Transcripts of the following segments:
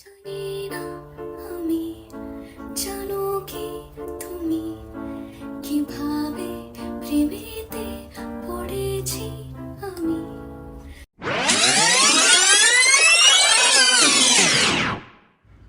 জানি না আমি জানো কি তুমি কীভাবে প্রেমেতে পড়েছি আমি।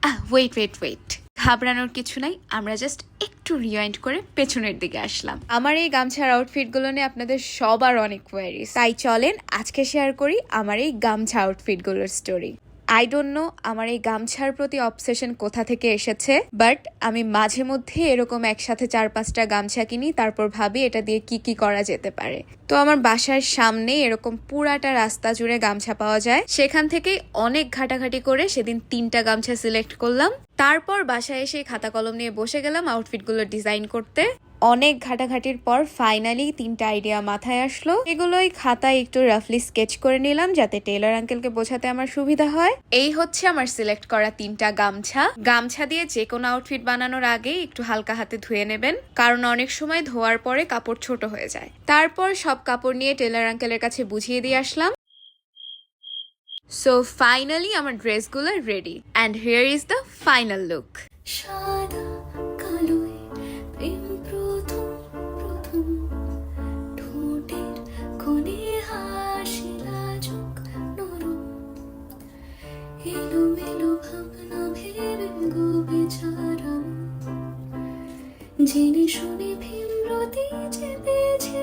আহ ওয়েট ওয়েট ওয়েট ঘাবড়ানোর কিছু নাই আমরা জাস্ট একটু রিওয়াইন্ড করে পেছনের দিকে আসলাম। আমার এই গামছার আউটফিটগুলো নিয়ে আপনাদের সবার অনেক কোয়ারিজ তাই চলেন আজকে শেয়ার করি আমার এই গামছা আউটফিটগুলোর স্টোরি আই ডোন্ট নো আমার এই গামছার প্রতি অবসেশন কোথা থেকে এসেছে বাট আমি মাঝে মধ্যে এরকম একসাথে চার পাঁচটা গামছা কিনি, তারপর ভাবি এটা দিয়ে কি কি করা যেতে পারে। তো আমার বাসার সামনে এরকম পুরাটা রাস্তা জুড়ে গামছা পাওয়া যায়। সেখান থেকেই অনেক ঘাটাঘাটি করে সেদিন তিনটা গামছা সিলেক্ট করলাম। তারপর বাসায় এসে খাতা কলম নিয়ে বসে গেলাম আউটফিটগুলো ডিজাইন করতে। অনেক ঘাটাঘাটির পর ফাইনালি তিনটা আইডিয়া মাথায় আসলো। এগুলোই খাতায় একটু রাফলি স্কেচ করে নিলাম যাতে টেলার আঙ্কেলকে বোঝাতে আমার সুবিধা হয়। এই হচ্ছে আমার সিলেক্ট করা তিনটা গামছা। গামছা দিয়ে যে কোনো আউটফিট বানানোর আগে একটু হালকা হাতে ধুয়ে নেবেন, কারণ অনেক সময় ধোয়ার পরে কাপড় ছোট হয়ে যায়। তারপর সব কাপড় নিয়ে টেলার আঙ্কেলের কাছে বুঝিয়ে দিয়ে আসলাম। সো ফাইনালি আমার ড্রেসগুলো ready and here is the final look সাদা ঠোঁটের কোণে হাসি লাজুক নরম। এলোমেলো ভাবনা ভেবে গো বেচারা শুনে ভীমরতি চেপেছে